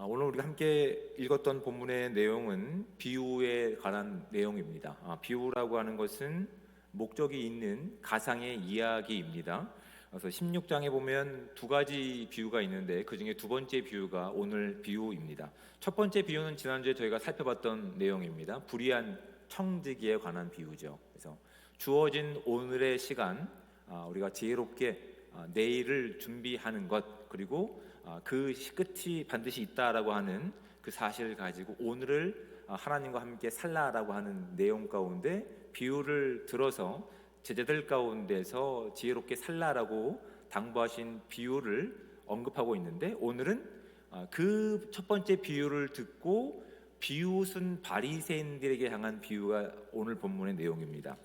아, 오늘 우리가 함께 읽었던 본문의 내용은 비유에 관한 내용입니다. 아, 비유라고 하는 것은 목적이 있는 가상의 이야기입니다. 그래서 16장에 보면 두 가지 비유가 있는데 그 중에 두 번째 비유가 오늘 비유입니다. 첫 번째 비유는 지난주에 저희가 살펴봤던 내용입니다. 불의한 청지기에 관한 비유죠. 그래서 주어진 오늘의 시간 아, 우리가 지혜롭게 아, 내일을 준비하는 것 그리고 아, 그 끝이 반드시 있다라고 하는 그 사실을 가지고 오늘을 아, 하나님과 함께 살라라고 하는 내용 가운데 비유를 들어서 제자들 가운데서 지혜롭게 살라라고 당부하신 비유를 언급하고 있는데 오늘은 아, 그첫 번째 비유를 듣고 비웃은 바리새인들에게 향한 비유가 오늘 본문의 내용입니다.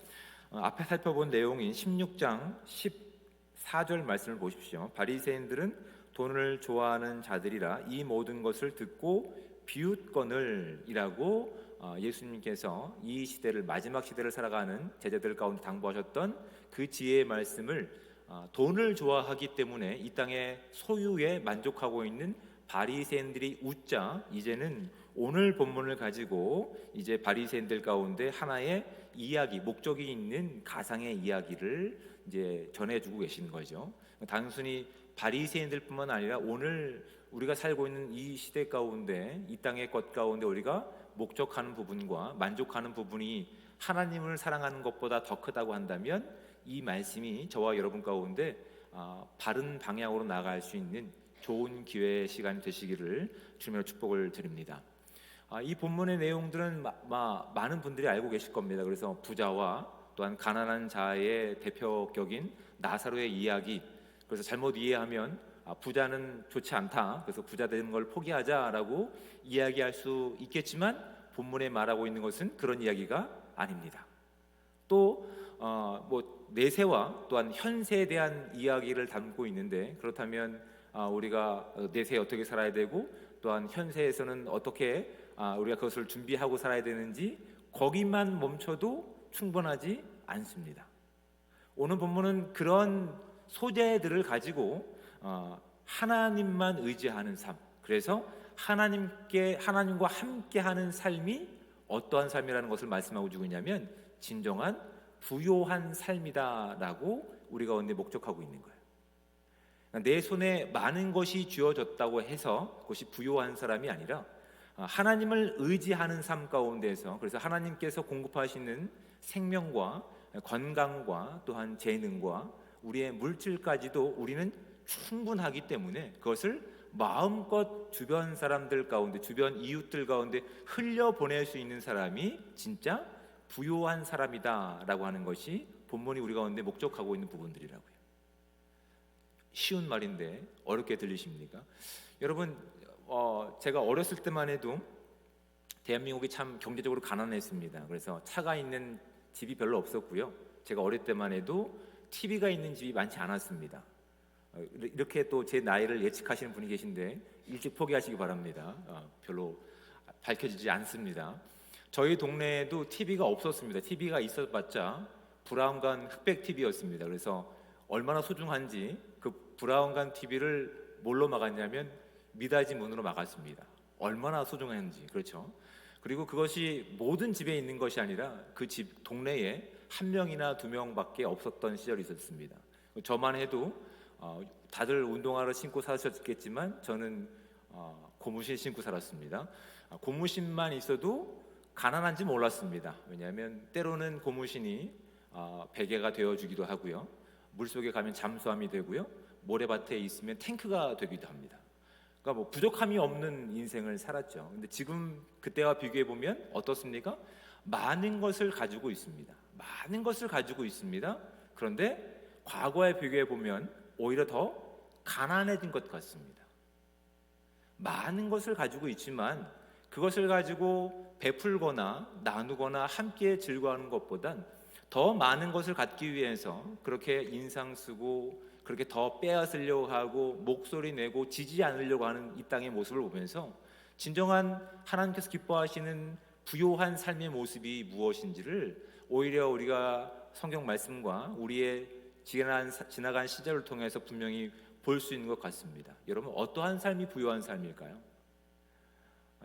어, 앞에 살펴본 내용인 16장 14절 말씀을 보십시오. 바리새인들은 돈을 좋아하는 자들이라 이 모든 것을 듣고 비웃거늘이라고 어, 예수님께서 이 시대를 마지막 시대를 살아가는 제자들 가운데 당부하셨던 그 지혜의 말씀을 어, 돈을 좋아하기 때문에 이 땅의 소유에 만족하고 있는 바리새인들이 웃자 이제는 오늘 본문을 가지고 이제 바리새인들 가운데 하나의 이야기 목적이 있는 가상의 이야기를 이제 전해주고 계시는 거죠. 단순히 바리새인들뿐만 아니라 오늘 우리가 살고 있는 이 시대 가운데 이 땅의 것 가운데 우리가 목적하는 부분과 만족하는 부분이 하나님을 사랑하는 것보다 더 크다고 한다면 이 말씀이 저와 여러분 가운데 아, 바른 방향으로 나아갈 수 있는 좋은 기회의 시간이 되시기를 주님으로 축복을 드립니다. 아, 이 본문의 내용들은 많은 분들이 알고 계실 겁니다. 그래서 부자와 또한 가난한 자의 대표격인 나사로의 이야기. 그래서 잘못 이해하면 아, 부자는 좋지 않다. 그래서 부자 되는 걸 포기하자라고 이야기할 수 있겠지만 본문에 말하고 있는 것은 그런 이야기가 아닙니다. 또 어, 뭐 내세와 또한 현세에 대한 이야기를 담고 있는데 그렇다면 아, 우리가 내세에 어떻게 살아야 되고 또한 현세에서는 어떻게 아, 우리가 그것을 준비하고 살아야 되는지 거기만 멈춰도 충분하지 않습니다. 오늘 본문은 그런 소재들을 가지고 어, 하나님만 의지하는 삶. 그래서 하나님께 하나님과 함께하는 삶이 어떠한 삶이라는 것을 말씀하고 주고 있냐면 진정한 부요한 삶이다라고 우리가 오늘 목적하고 있는 거예요. 그러니까 내 손에 많은 것이 쥐어졌다고 해서 그것이 부요한 사람이 아니라 어, 하나님을 의지하는 삶 가운데서 그래서 하나님께서 공급하시는 생명과 건강과 또한 재능과 우리의 물질까지도 우리는 충분하기 때문에 그것을 마음껏 주변 사람들 가운데 주변 이웃들 가운데 흘려 보낼 수 있는 사람이 진짜 부요한 사람이다라고 하는 것이 본문이 우리 가운데 목적하고 있는 부분들이라고요. 쉬운 말인데 어렵게 들리십니까? 여러분 어, 제가 어렸을 때만 해도 대한민국이 참 경제적으로 가난했습니다. 그래서 차가 있는 집이 별로 없었고요. 제가 어릴 때만 해도 TV가 있는 집이 많지 않았습니다. 어, 이렇게 또 제 나이를 예측하시는 분이 계신데 일찍 포기하시기 바랍니다. 어, 별로 밝혀지지 않습니다. 저희 동네에도 TV가 없었습니다. TV가 있어봤자 브라운관 흑백 TV였습니다. 그래서 얼마나 소중한지 그 브라운관 TV를 뭘로 막았냐면 미닫이 문으로 막았습니다. 얼마나 소중한지 그렇죠. 그리고 그것이 모든 집에 있는 것이 아니라 그 집 동네에 한 명이나 두 명밖에 없었던 시절이 있었습니다. 저만 해도 어, 다들 운동화를 신고 사셨겠지만 저는 어, 고무신 신고 살았습니다. 아, 고무신만 있어도 가난한지 몰랐습니다. 왜냐하면 때로는 고무신이 어, 베개가 되어주기도 하고요. 물 속에 가면 잠수함이 되고요. 모래밭에 있으면 탱크가 되기도 합니다. 그러니까 뭐 부족함이 없는 인생을 살았죠. 근데 지금 그때와 비교해 보면 어떻습니까? 많은 것을 가지고 있습니다. 많은 것을 가지고 있습니다. 그런데 과거에 비교해 보면 오히려 더 가난해진 것 같습니다. 많은 것을 가지고 있지만 그것을 가지고 베풀거나 나누거나 함께 즐거워하는 것보단 더 많은 것을 갖기 위해서 그렇게 인상 쓰고 그렇게 더 빼앗으려고 하고 목소리 내고 지지 않으려고 하는 이 땅의 모습을 보면서 진정한 하나님께서 기뻐하시는 부요한 삶의 모습이 무엇인지를 오히려 우리가 성경 말씀과 우리의 지난 지나간 시절을 통해서 분명히 볼 수 있는 것 같습니다. 여러분 어떠한 삶이 부요한 삶일까요?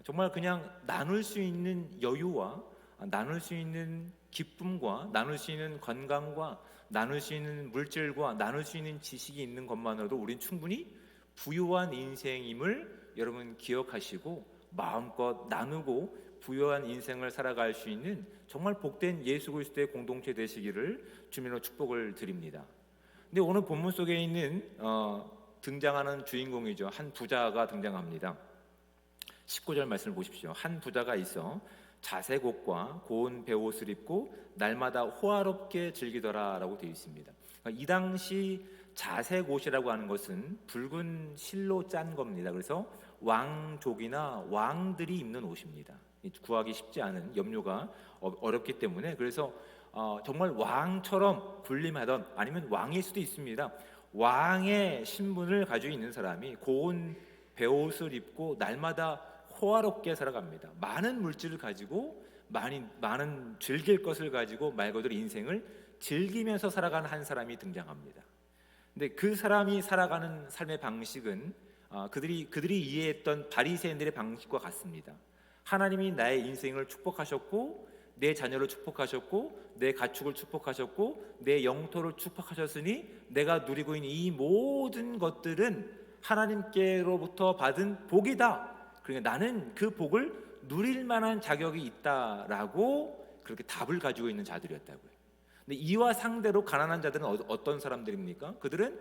정말 그냥 나눌 수 있는 여유와 나눌 수 있는 기쁨과 나눌 수 있는 건강과 나눌 수 있는 물질과 나눌 수 있는 지식이 있는 것만으로도 우린 충분히 부유한 인생임을 여러분 기억하시고 마음껏 나누고 부유한 인생을 살아갈 수 있는 정말 복된 예수 그리스도의 공동체 되시기를 주민으로 축복을 드립니다. 근데 오늘 본문 속에 있는 어, 등장하는 주인공이죠. 한 부자가 등장합니다. 19절 말씀을 보십시오. 한 부자가 있어 자색 옷과 고운 베옷을 입고 날마다 호화롭게 즐기더라라고 되어 있습니다. 그러니까 이 당시 자색 옷이라고 하는 것은 붉은 실로 짠 겁니다. 그래서 왕족이나 왕들이 입는 옷입니다. 구하기 쉽지 않은 염료가 어- 어렵기 때문에 그래서 어, 정말 왕처럼 군림하던 아니면 왕일 수도 있습니다. 왕의 신분을 가지고 있는 사람이 고운 베옷을 입고 날마다 호화롭게 살아갑니다. 많은 물질을 가지고 많이 많은 즐길 것을 가지고 말 그대로 인생을 즐기면서 살아가는 한 사람이 등장합니다. 근데 그 사람이 살아가는 삶의 방식은 아, 그들이 그들이 이해했던 바리새인들의 방식과 같습니다. 하나님이 나의 인생을 축복하셨고 내 자녀를 축복하셨고 내 가축을 축복하셨고 내 영토를 축복하셨으니 내가 누리고 있는 이 모든 것들은 하나님께로부터 받은 복이다. 그러니까 나는 그 복을 누릴 만한 자격이 있다라고 그렇게 답을 가지고 있는 자들이었다고요. 근데 이와 상대로 가난한 자들은 어- 어떤 사람들입니까? 그들은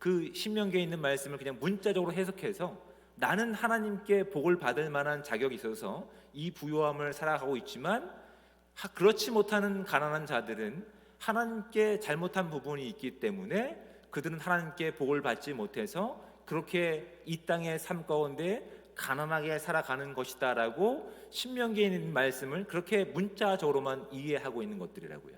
그 신명기에 있는 말씀을 그냥 문자적으로 해석해서 나는 하나님께 복을 받을 만한 자격이 있어서 이 부요함을 살아가고 있지만 하- 그렇지 못하는 가난한 자들은 하나님께 잘못한 부분이 있기 때문에 그들은 하나님께 복을 받지 못해서 그렇게 이 땅의 삶 가운데 가난하게 살아가는 것이다라고 신명기에 있는 말씀을 그렇게 문자적으로만 이해하고 있는 것들이라고요.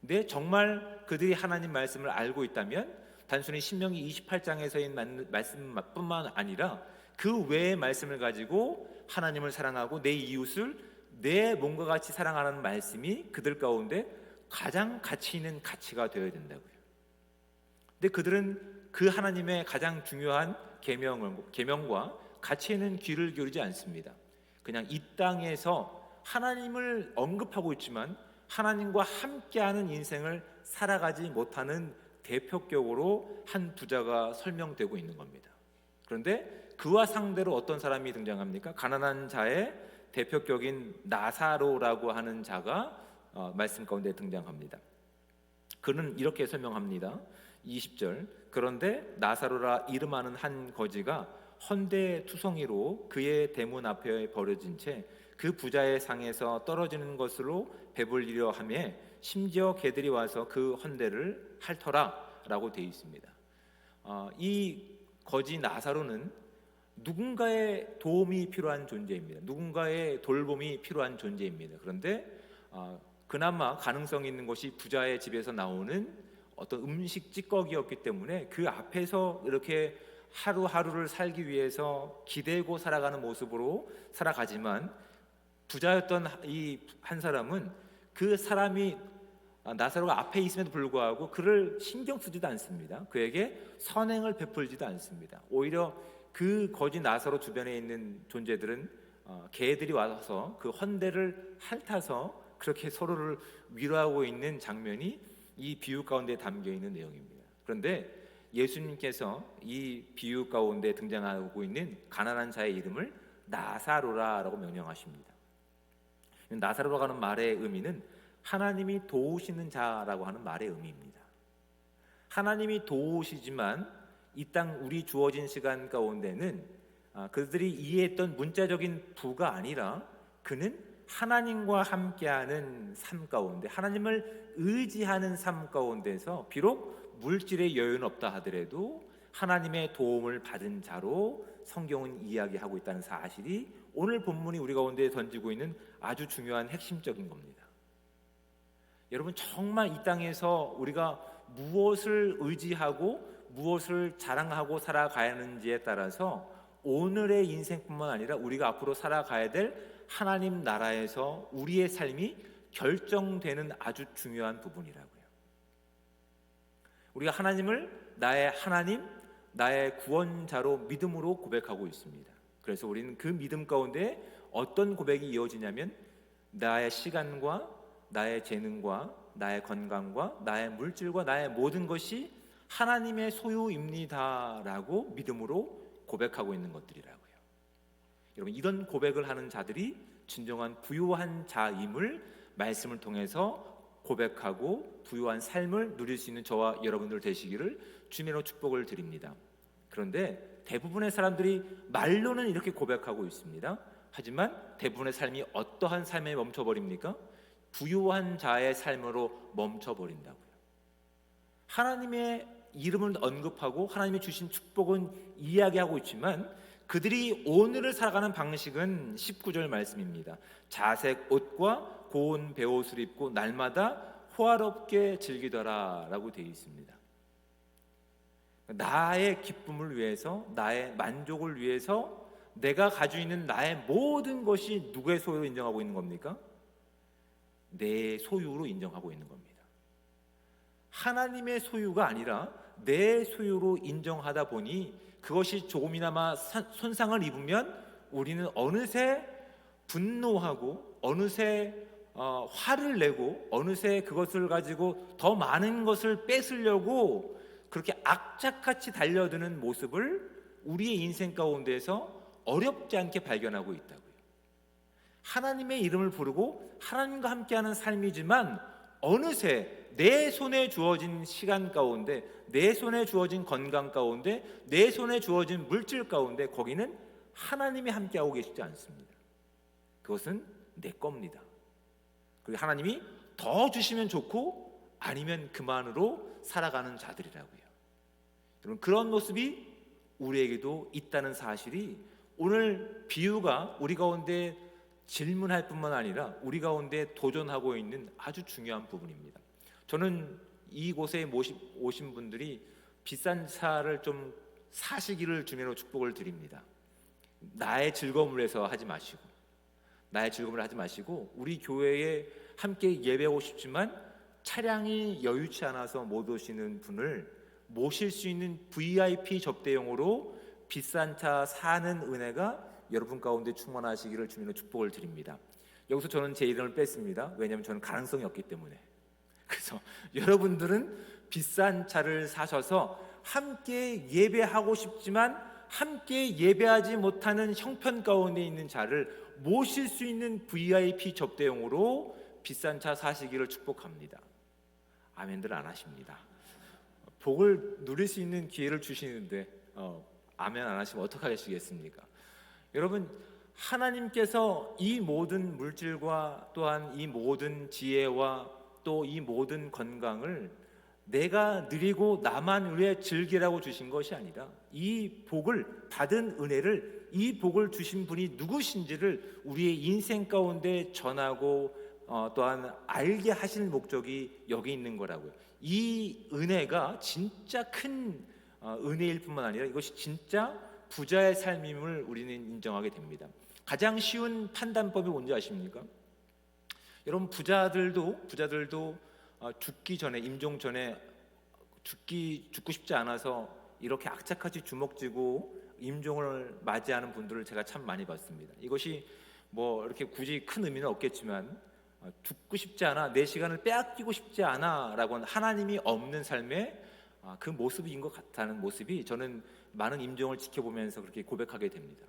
근데 정말 그들이 하나님 말씀을 알고 있다면 단순히 신명기 28장에서의 말씀뿐만 아니라 그 외의 말씀을 가지고 하나님을 사랑하고 내 이웃을 내 몸과 같이 사랑하는 말씀이 그들 가운데 가장 가치 있는 가치가 되어야 된다고요. 근데 그들은 그 하나님의 가장 중요한 계명을 계명과 가치에는 귀를 기울이지 않습니다. 그냥 이 땅에서 하나님을 언급하고 있지만 하나님과 함께하는 인생을 살아가지 못하는 대표격으로 한 부자가 설명되고 있는 겁니다. 그런데 그와 상대로 어떤 사람이 등장합니까? 가난한 자의 대표격인 나사로라고 하는 자가 어, 말씀 가운데 등장합니다. 그는 이렇게 설명합니다. 20절. 그런데 나사로라 이름하는 한 거지가 헌대 투성이로 그의 대문 앞에 버려진 채 그 부자의 상에서 떨어지는 것으로 배불리려 하며 심지어 개들이 와서 그 헌대를 핥더라라고 되어 있습니다. 어, 이 거지 나사로는 누군가의 도움이 필요한 존재입니다. 누군가의 돌봄이 필요한 존재입니다. 그런데 어, 그나마 가능성 있는 것이 부자의 집에서 나오는 어떤 음식 찌꺼기였기 때문에 그 앞에서 이렇게 하루하루를 살기 위해서 기대고 살아가는 모습으로 살아가지만 부자였던 이 한 사람은 그 사람이 나사로가 앞에 있음에도 불구하고 그를 신경 쓰지도 않습니다. 그에게 선행을 베풀지도 않습니다. 오히려 그 거지 나사로 주변에 있는 존재들은 어, 개들이 와서 그 헌대를 핥아서 그렇게 서로를 위로하고 있는 장면이 이 비유 가운데 담겨 있는 내용입니다. 그런데 예수님께서 이 비유 가운데 등장하고 있는 가난한 자의 이름을 나사로라라고 명령하십니다. 나사로라고 하는 말의 의미는 하나님이 도우시는 자라고 하는 말의 의미입니다. 하나님이 도우시지만 이 땅 우리 주어진 시간 가운데는 아, 그들이 이해했던 문자적인 부가 아니라 그는 하나님과 함께하는 삶 가운데 하나님을 의지하는 삶 가운데서 비록 물질의 여유는 없다 하더라도 하나님의 도움을 받은 자로 성경은 이야기하고 있다는 사실이 오늘 본문이 우리 가운데 던지고 있는 아주 중요한 핵심적인 겁니다. 여러분 정말 이 땅에서 우리가 무엇을 의지하고 무엇을 자랑하고 살아가야 하는지에 따라서 오늘의 인생뿐만 아니라 우리가 앞으로 살아가야 될 하나님 나라에서 우리의 삶이 결정되는 아주 중요한 부분이라고요. 우리가 하나님을 나의 하나님, 나의 구원자로 믿음으로 고백하고 있습니다. 그래서 우리는 그 믿음 가운데 어떤 고백이 이어지냐면 나의 시간과 나의 재능과 나의 건강과 나의 물질과 나의 모든 것이 하나님의 소유입니다라고 믿음으로 고백하고 있는 것들이라고요. 여러분 이런 고백을 하는 자들이 진정한 부유한 자임을 말씀을 통해서 고백하고 부유한 삶을 누릴 수 있는 저와 여러분들 되시기를 주님으로 축복을 드립니다. 그런데 대부분의 사람들이 말로는 이렇게 고백하고 있습니다. 하지만 대부분의 삶이 어떠한 삶에 멈춰버립니까? 부유한 자의 삶으로 멈춰버린다고요. 하나님의 이름을 언급하고 하나님이 주신 축복은 이야기하고 있지만 그들이 오늘을 살아가는 방식은 19절 말씀입니다. 자색 옷과 고운 베옷을 입고 날마다 호화롭게 즐기더라라고 되어 있습니다. 나의 기쁨을 위해서, 나의 만족을 위해서 내가 가지고 있는 나의 모든 것이 누구의 소유로 인정하고 있는 겁니까? 내 소유로 인정하고 있는 겁니다. 하나님의 소유가 아니라 내 소유로 인정하다 보니 그것이 조금이나마 사- 손상을 입으면 우리는 어느새 분노하고 어느새 어, 화를 내고 어느새 그것을 가지고 더 많은 것을 뺏으려고 그렇게 악착같이 달려드는 모습을 우리의 인생 가운데서 어렵지 않게 발견하고 있다고요. 하나님의 이름을 부르고 하나님과 함께하는 삶이지만 어느새 내 손에 주어진 시간 가운데 내 손에 주어진 건강 가운데 내 손에 주어진 물질 가운데 거기는 하나님이 함께하고 계시지 않습니다. 그것은 내 겁니다. 그리고 하나님이 더 주시면 좋고 아니면 그만으로 살아가는 자들이라고요. 여러분 그런 모습이 우리에게도 있다는 사실이 오늘 비유가 우리 가운데 질문할 뿐만 아니라 우리 가운데 도전하고 있는 아주 중요한 부분입니다. 저는 이곳에 오신 분들이 비싼 차를 좀 사시기를 주면으로 축복을 드립니다. 나의 즐거움을 위해서 하지 마시고 나의 즐거움을 하지 마시고 우리 교회에 함께 예배하고 싶지만 차량이 여유치 않아서 못 오시는 분을 모실 수 있는 VIP 접대용으로 비싼 차 사는 은혜가 여러분 가운데 충만하시기를 주님으로 축복을 드립니다. 여기서 저는 제 이름을 뺐습니다. 왜냐하면 저는 가능성이 없기 때문에. 그래서 여러분들은 비싼 차를 사셔서 함께 예배하고 싶지만 함께 예배하지 못하는 형편 가운데 있는 자를 모실 수 있는 VIP 접대용으로 비싼 차 사시기를 축복합니다. 아멘들 안 하십니다. 복을 누릴 수 있는 기회를 주시는데 어, 아멘 안 하시면 어떻게 하시겠습니까? 여러분 하나님께서 이 모든 물질과 또한 이 모든 지혜와 또 이 모든 건강을 내가 누리고 나만 위해 즐기라고 주신 것이 아니라 이 복을 받은 은혜를 이 복을 주신 분이 누구신지를 우리의 인생 가운데 전하고 어, 또한 알게 하실 목적이 여기 있는 거라고요. 이 은혜가 진짜 큰 어, 은혜일 뿐만 아니라 이것이 진짜 부자의 삶임을 우리는 인정하게 됩니다. 가장 쉬운 판단법이 뭔지 아십니까? 여러분 부자들도 부자들도 어, 죽기 전에 임종 전에 죽기 죽고 싶지 않아서 이렇게 악착같이 주먹쥐고 임종을 맞이하는 분들을 제가 참 많이 봤습니다. 이것이 뭐 이렇게 굳이 큰 의미는 없겠지만 어, 죽고 싶지 않아 내 시간을 빼앗기고 싶지 않아라고는 하나님이 없는 삶의 아, 그 모습인 것 같다는 모습이 저는 많은 임종을 지켜보면서 그렇게 고백하게 됩니다.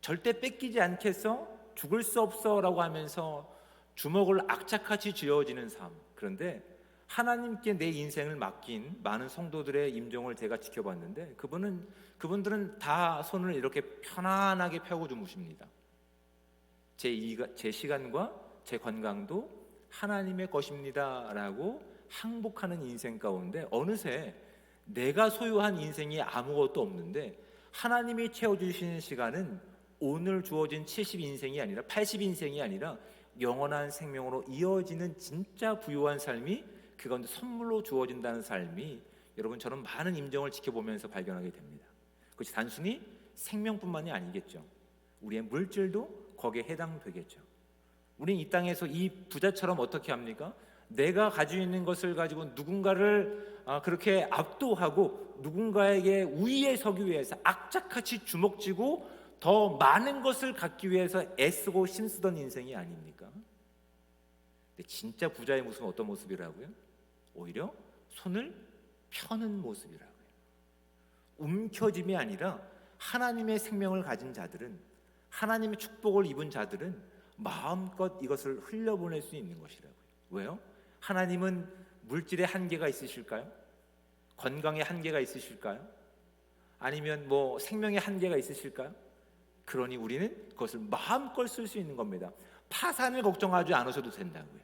절대 뺏기지 않겠어 죽을 수 없어라고 하면서 주먹을 악착같이 쥐어지는 삶. 그런데 하나님께 내 인생을 맡긴 많은 성도들의 임종을 제가 지켜봤는데 그분은 그분들은 다 손을 이렇게 편안하게 펴고 주무십니다. 제 이가 제 시간과 제 건강도 하나님의 것입니다라고 항복하는 인생 가운데 어느새 내가 소유한 인생이 아무것도 없는데 하나님이 채워 주시는 시간은 오늘 주어진 70 인생이 아니라 80 인생이 아니라 영원한 생명으로 이어지는 진짜 부유한 삶이 그 가운데 선물로 주어진다는 삶이 여러분 저는 많은 임정을 지켜보면서 발견하게 됩니다. 그것이 단순히 생명뿐만이 아니겠죠. 우리의 물질도 거기에 해당되겠죠. 우리는 이 땅에서 이 부자처럼 어떻게 합니까? 내가 가지고 있는 것을 가지고 누군가를 아, 그렇게 압도하고 누군가에게 우위에 서기 위해서 악착같이 주먹쥐고 더 많은 것을 갖기 위해서 애쓰고 힘쓰던 인생이 아닙니까? 근데 진짜 부자의 모습은 어떤 모습이라고요? 오히려 손을 펴는 모습이라고요. 움켜짐이 아니라 하나님의 생명을 가진 자들은 하나님의 축복을 입은 자들은 마음껏 이것을 흘려보낼 수 있는 것이라고요. 왜요? 하나님은 물질의 한계가 있으실까요? 건강의 한계가 있으실까요? 아니면 뭐 생명의 한계가 있으실까요? 그러니 우리는 그것을 마음껏 쓸 수 있는 겁니다. 파산을 걱정하지 않으셔도 된다고요.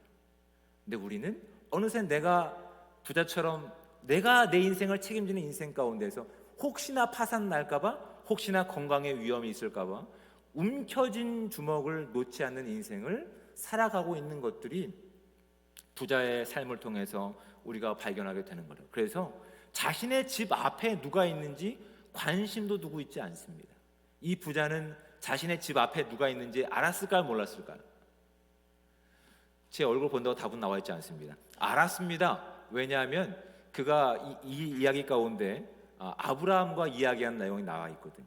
근데 우리는 어느새 내가 부자처럼 내가 내 인생을 책임지는 인생 가운데서 혹시나 파산 날까봐 혹시나 건강에 위험이 있을까봐 움켜진 주먹을 놓지 않는 인생을 살아가고 있는 것들이 부자의 삶을 통해서 우리가 발견하게 되는 거예요. 그래서 자신의 집 앞에 누가 있는지 관심도 두고 있지 않습니다. 이 부자는 자신의 집 앞에 누가 있는지 알았을까요, 몰랐을까요? 제 얼굴 본다고 답은 나와 있지 않습니다. 알았습니다. 왜냐하면 그가 이, 이 이야기 가운데 아, 아브라함과 이야기한 내용이 나와 있거든요.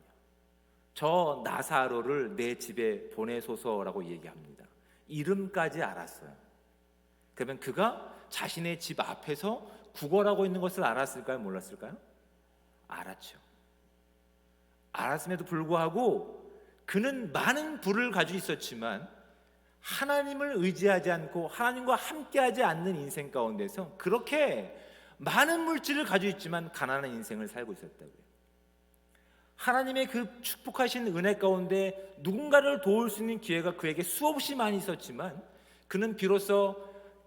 저 나사로를 내 집에 보내소서라고 얘기합니다. 이름까지 알았어요. 그러면 그가 자신의 집 앞에서 구걸하고 있는 것을 알았을까요? 몰랐을까요? 알았죠. 알았음에도 불구하고 그는 많은 부를 가지고 있었지만 하나님을 의지하지 않고 하나님과 함께하지 않는 인생 가운데서 그렇게 많은 물질을 가지고 있지만 가난한 인생을 살고 있었다고요. 하나님의 그 축복하신 은혜 가운데 누군가를 도울 수 있는 기회가 그에게 수없이 많이 있었지만 그는 비로소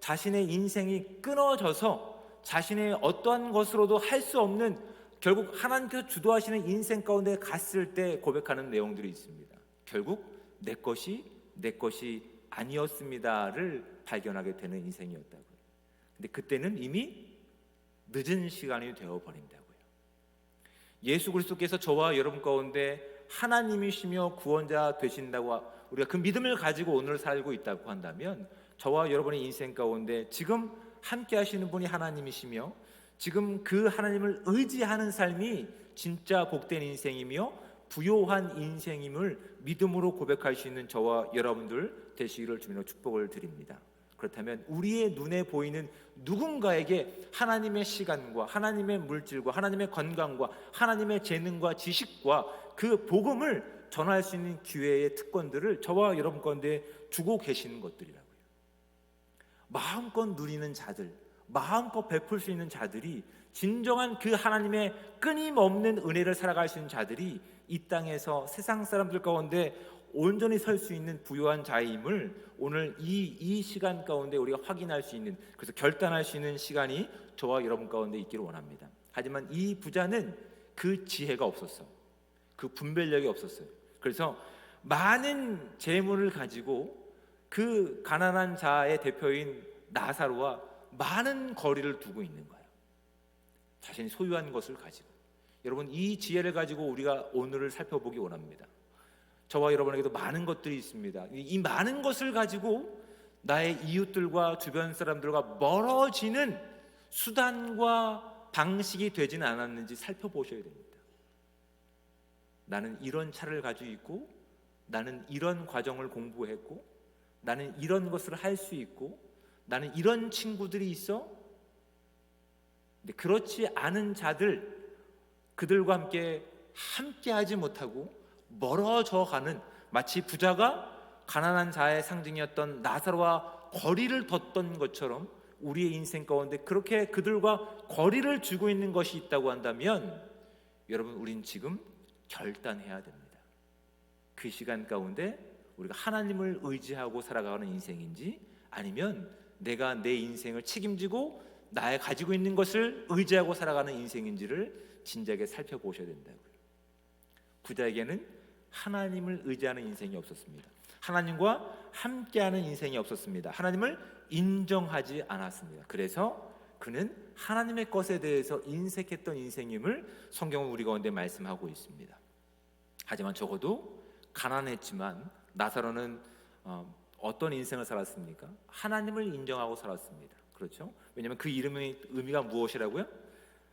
자신의 인생이 끊어져서 자신의 어떠한 것으로도 할 수 없는 결국 하나님께서 주도하시는 인생 가운데 갔을 때 고백하는 내용들이 있습니다. 결국 내 것이 내 것이 아니었습니다를 발견하게 되는 인생이었다고요. 근데 그때는 이미 늦은 시간이 되어 버린다고요. 예수 그리스도께서 저와 여러분 가운데 하나님이시며 구원자 되신다고 우리가 그 믿음을 가지고 오늘 살고 있다고 한다면 저와 여러분의 인생 가운데 지금 함께 하시는 분이 하나님이시며 지금 그 하나님을 의지하는 삶이 진짜 복된 인생이며 부요한 인생임을 믿음으로 고백할 수 있는 저와 여러분들 되시기를 주님으로 축복을 드립니다. 그렇다면 우리의 눈에 보이는 누군가에게 하나님의 시간과 하나님의 물질과 하나님의 건강과 하나님의 재능과 지식과 그 복음을 전할 수 있는 기회의 특권들을 저와 여러분 가운데 주고 계시는 것들이라고요. 마음껏 누리는 자들, 마음껏 베풀 수 있는 자들이 진정한 그 하나님의 끊임없는 은혜를 살아갈 수 있는 자들이 이 땅에서 세상 사람들 가운데 온전히 설 수 있는 부유한 자임을 오늘 이, 이 시간 가운데 우리가 확인할 수 있는 그래서 결단할 수 있는 시간이 저와 여러분 가운데 있기를 원합니다. 하지만 이 부자는 그 지혜가 없었어. 그 분별력이 없었어요. 그래서 많은 재물을 가지고 그 가난한 자의 대표인 나사로와 많은 거리를 두고 있는 거예요. 자신이 소유한 것을 가지고. 여러분 이 지혜를 가지고 우리가 오늘을 살펴보기 원합니다. 저와 여러분에게도 많은 것들이 있습니다. 이 많은 것을 가지고 나의 이웃들과 주변 사람들과 멀어지는 수단과 방식이 되지는 않았는지 살펴보셔야 됩니다. 나는 이런 차를 가지고 있고 나는 이런 과정을 공부했고 나는 이런 것을 할 수 있고 나는 이런 친구들이 있어. 근데 그렇지 않은 자들 그들과 함께 함께하지 못하고 멀어져 가는 마치 부자가 가난한 자의 상징이었던 나사로와 거리를 뒀던 것처럼 우리의 인생 가운데 그렇게 그들과 거리를 주고 있는 것이 있다고 한다면 여러분 우린 지금 결단해야 됩니다. 그 시간 가운데 우리가 하나님을 의지하고 살아가는 인생인지 아니면 내가 내 인생을 책임지고 나의 가지고 있는 것을 의지하고 살아가는 인생인지를 진작에 살펴보셔야 된다고요. 부자에게는 하나님을 의지하는 인생이 없었습니다. 하나님과 함께하는 인생이 없었습니다. 하나님을 인정하지 않았습니다. 그래서 그는 하나님의 것에 대해서 인색했던 인생임을 성경은 우리 가운데 말씀하고 있습니다. 하지만 적어도 가난했지만 나사로는 어, 어떤 인생을 살았습니까? 하나님을 인정하고 살았습니다. 그렇죠? 왜냐하면 그 이름의 의미가 무엇이라고요?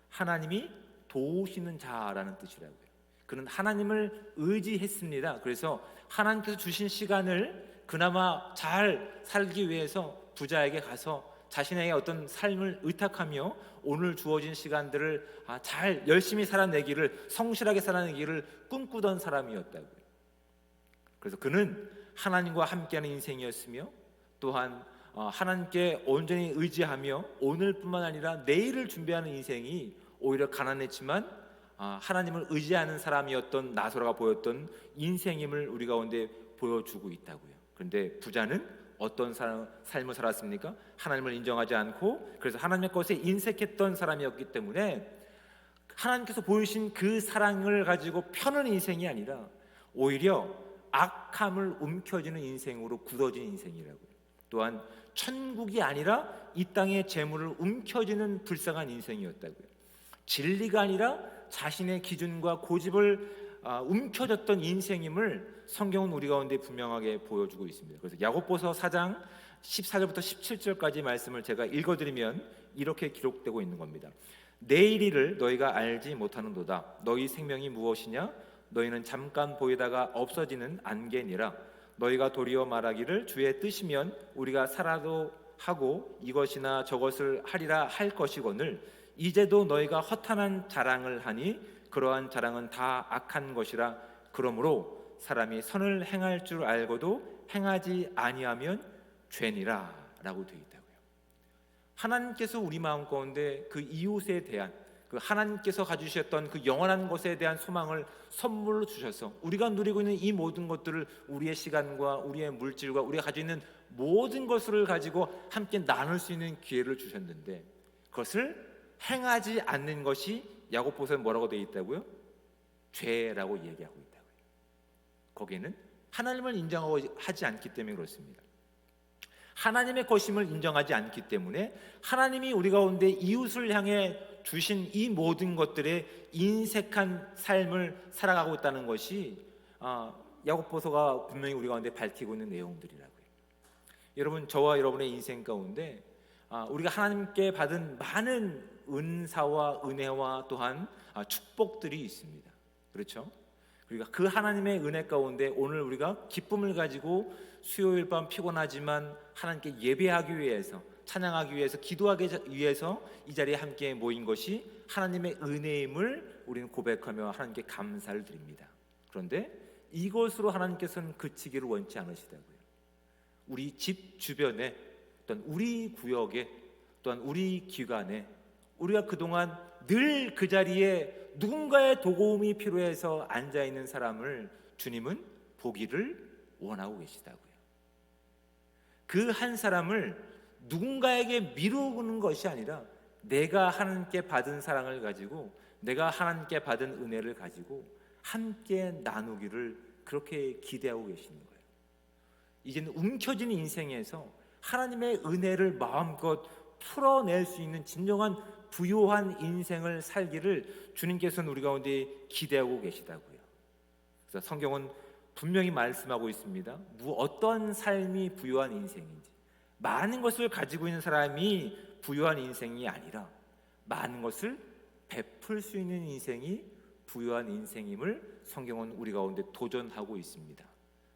하나님이 도우시는 자라는 뜻이라고요. 그는 하나님을 의지했습니다. 그래서 하나님께서 주신 시간을 그나마 잘 살기 위해서 부자에게 가서 자신에게 어떤 삶을 의탁하며 오늘 주어진 시간들을 아, 잘 열심히 살아내기를 성실하게 살아내기를 꿈꾸던 사람이었다고요. 그래서 그는 하나님과 함께하는 인생이었으며 또한 어, 하나님께 온전히 의지하며 오늘뿐만 아니라 내일을 준비하는 인생이 오히려 가난했지만 아, 하나님을 의지하는 사람이었던 나소라가 보였던 인생임을 우리 가운데 보여주고 있다고요. 그런데 부자는 어떤 사람, 삶을 살았습니까? 하나님을 인정하지 않고 그래서 하나님의 것에 인색했던 사람이었기 때문에 하나님께서 보이신 그 사랑을 가지고 펴는 인생이 아니라 오히려 악함을 움켜쥐는 인생으로 굳어진 인생이라고요. 또한 천국이 아니라 이 땅의 재물을 움켜쥐는 불쌍한 인생이었다고요. 진리가 아니라 자신의 기준과 고집을 아, 움켜졌던 인생임을 성경은 우리 가운데 분명하게 보여주고 있습니다. 그래서 야고보서 4장 14절부터 17절까지 말씀을 제가 읽어드리면 이렇게 기록되고 있는 겁니다. 내일이를 너희가 알지 못하는도다. 너희 생명이 무엇이냐? 너희는 잠깐 보이다가 없어지는 안개니라. 너희가 도리어 말하기를 주의 뜻이면 우리가 살아도 하고 이것이나 저것을 하리라 할 것이거늘 이제도 너희가 허탄한 자랑을 하니 그러한 자랑은 다 악한 것이라 그러므로 사람이 선을 행할 줄 알고도 행하지 아니하면 죄니라라고 되어 있다고요. 하나님께서 우리 마음 가운데 그 이웃에 대한 그 하나님께서 가주셨던 그 영원한 것에 대한 소망을 선물로 주셔서 우리가 누리고 있는 이 모든 것들을 우리의 시간과 우리의 물질과 우리가 가지고 있는 모든 것을 가지고 함께 나눌 수 있는 기회를 주셨는데 그것을 행하지 않는 것이 야고보서에 뭐라고 되어 있다고요? 죄라고 얘기하고 있다고요. 거기에는 하나님을 인정하지 않기 때문에 그렇습니다. 하나님의 것임을 인정하지 않기 때문에 하나님이 우리 가운데 이웃을 향해 주신 이 모든 것들의 인색한 삶을 살아가고 있다는 것이 아, 야고보서가 분명히 우리 가운데 밝히고 있는 내용들이라고요. 여러분 저와 여러분의 인생 가운데 아, 우리가 하나님께 받은 많은 은사와 은혜와 또한 아, 축복들이 있습니다. 그렇죠? 그러니까 그 하나님의 은혜 가운데 오늘 우리가 기쁨을 가지고 수요일 밤 피곤하지만 하나님께 예배하기 위해서 찬양하기 위해서 기도하기 위해서 이 자리에 함께 모인 것이 하나님의 은혜임을 우리는 고백하며 하나님께 감사를 드립니다. 그런데 이것으로 하나님께서는 그치기를 원치 않으시다고요. 우리 집 주변에 또는 우리 구역에 또한 우리 기관에 우리가 그동안 늘 그 자리에 누군가의 도움이 필요해서 앉아 있는 사람을 주님은 보기를 원하고 계시다고요. 그 한 사람을 누군가에게 미루는 것이 아니라 내가 하나님께 받은 사랑을 가지고 내가 하나님께 받은 은혜를 가지고 함께 나누기를 그렇게 기대하고 계시는 거예요. 이제는 움켜진 인생에서 하나님의 은혜를 마음껏 풀어낼 수 있는 진정한 부요한 인생을 살기를 주님께서는 우리 가운데 기대하고 계시다고요. 그래서 성경은 분명히 말씀하고 있습니다. 무 어떤 삶이 부요한 인생인지 많은 것을 가지고 있는 사람이 부요한 인생이 아니라 많은 것을 베풀 수 있는 인생이 부요한 인생임을 성경은 우리 가운데 도전하고 있습니다.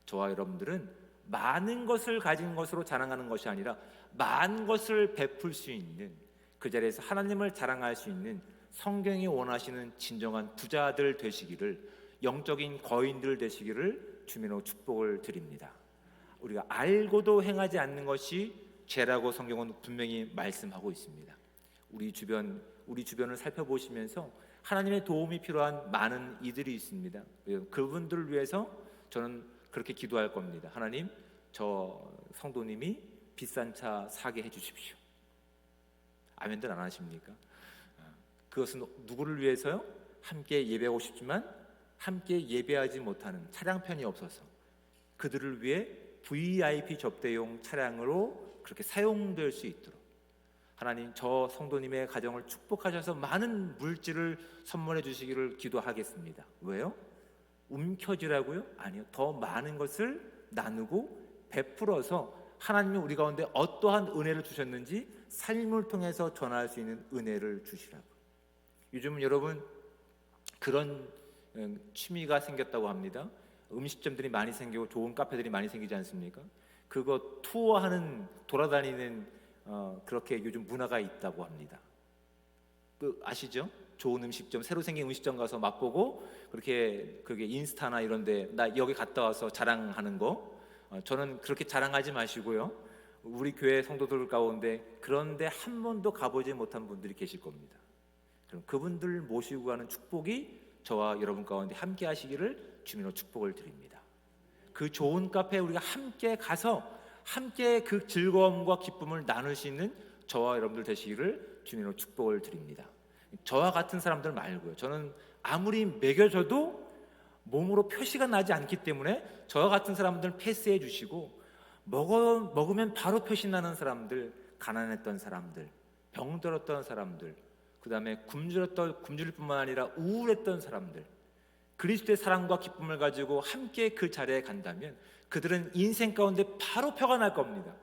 저와 여러분들은 많은 것을 가진 것으로 자랑하는 것이 아니라 많은 것을 베풀 수 있는 그 자리에서 하나님을 자랑할 수 있는 성경이 원하시는 진정한 부자들 되시기를 영적인 거인들 되시기를 주민으로 축복을 드립니다. 우리가 알고도 행하지 않는 것이 죄라고 성경은 분명히 말씀하고 있습니다. 우리 주변 우리 주변을 살펴보시면서 하나님의 도움이 필요한 많은 이들이 있습니다. 그분들을 위해서 저는 그렇게 기도할 겁니다. 하나님, 저 성도님이 비싼 차 사게 해 주십시오. 아멘들 안 하십니까? 그것은 누구를 위해서요? 함께 예배하고 싶지만 함께 예배하지 못하는 차량편이 없어서 그들을 위해 VIP 접대용 차량으로 그렇게 사용될 수 있도록 하나님 저 성도님의 가정을 축복하셔서 많은 물질을 선물해 주시기를 기도하겠습니다. 왜요? 움켜쥐라고요? 아니요. 더 많은 것을 나누고 베풀어서 하나님이 우리 가운데 어떠한 은혜를 주셨는지 삶을 통해서 전할 수 있는 은혜를 주시라고. 요즘은 여러분 그런 음, 취미가 생겼다고 합니다. 음식점들이 많이 생기고 좋은 카페들이 많이 생기지 않습니까? 그거 투어하는 돌아다니는 어, 그렇게 요즘 문화가 있다고 합니다. 그 아시죠? 좋은 음식점 새로 생긴 음식점 가서 맛보고 그렇게 그게 인스타나 이런데 나 여기 갔다 와서 자랑하는 거 어, 저는 그렇게 자랑하지 마시고요. 우리 교회 성도들 가운데 그런데 한 번도 가보지 못한 분들이 계실 겁니다. 그럼 그분들 모시고 가는 축복이 저와 여러분 가운데 함께 하시기를 주님으로 축복을 드립니다. 그 좋은 카페에 우리가 함께 가서 함께 그 즐거움과 기쁨을 나눌 수 있는 저와 여러분들 되시기를 주님으로 축복을 드립니다. 저와 같은 사람들 말고요. 저는 아무리 먹여줘도 몸으로 표시가 나지 않기 때문에 저와 같은 사람들 패스해 주시고 먹어 먹으면 바로 표시 나는 사람들, 가난했던 사람들, 병들었던 사람들, 그 다음에 굶주렸던 굶주릴 뿐만 아니라 우울했던 사람들, 그리스도의 사랑과 기쁨을 가지고 함께 그 자리에 간다면 그들은 인생 가운데 바로 표가 날 겁니다.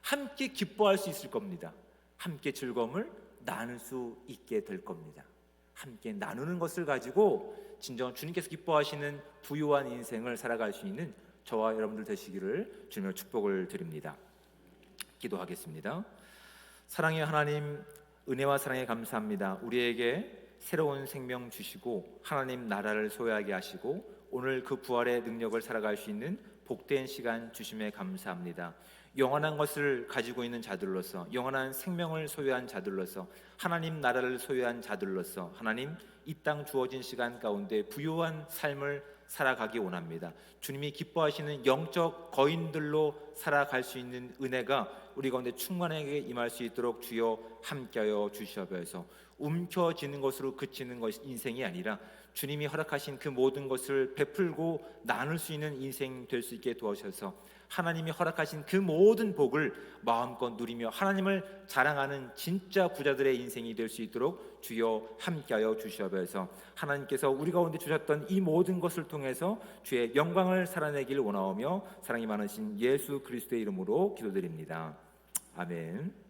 함께 기뻐할 수 있을 겁니다. 함께 즐거움을 나눌 수 있게 될 겁니다. 함께 나누는 것을 가지고 진정 주님께서 기뻐하시는 부유한 인생을 살아갈 수 있는 저와 여러분들 되시기를 주님의 축복을 드립니다. 기도하겠습니다. 사랑의 하나님 은혜와 사랑에 감사합니다. 우리에게 새로운 생명 주시고 하나님 나라를 소유하게 하시고 오늘 그 부활의 능력을 살아갈 수 있는 복된 시간 주심에 감사합니다. 영원한 것을 가지고 있는 자들로서 영원한 생명을 소유한 자들로서 하나님 나라를 소유한 자들로서 하나님 이 땅 주어진 시간 가운데 부유한 삶을 살아가기 원합니다. 주님이 기뻐하시는 영적 거인들로 살아갈 수 있는 은혜가 우리 가운데 충만하게 임할 수 있도록 주여 함께하여 주시옵소서. 움켜쥐는 것으로 그치는 것 인생이 아니라 주님이 허락하신 그 모든 것을 베풀고 나눌 수 있는 인생 될 수 있게 도와주셔서 하나님이 허락하신 그 모든 복을 마음껏 누리며 하나님을 자랑하는 진짜 부자들의 인생이 될 수 있도록 주여 함께하여 주시옵소서. 하나님께서 우리 가운데 주셨던 이 모든 것을 통해서 주의 영광을 살아내길 원하오며 사랑이 많으신 예수 그리스도의 이름으로 기도드립니다. 아멘.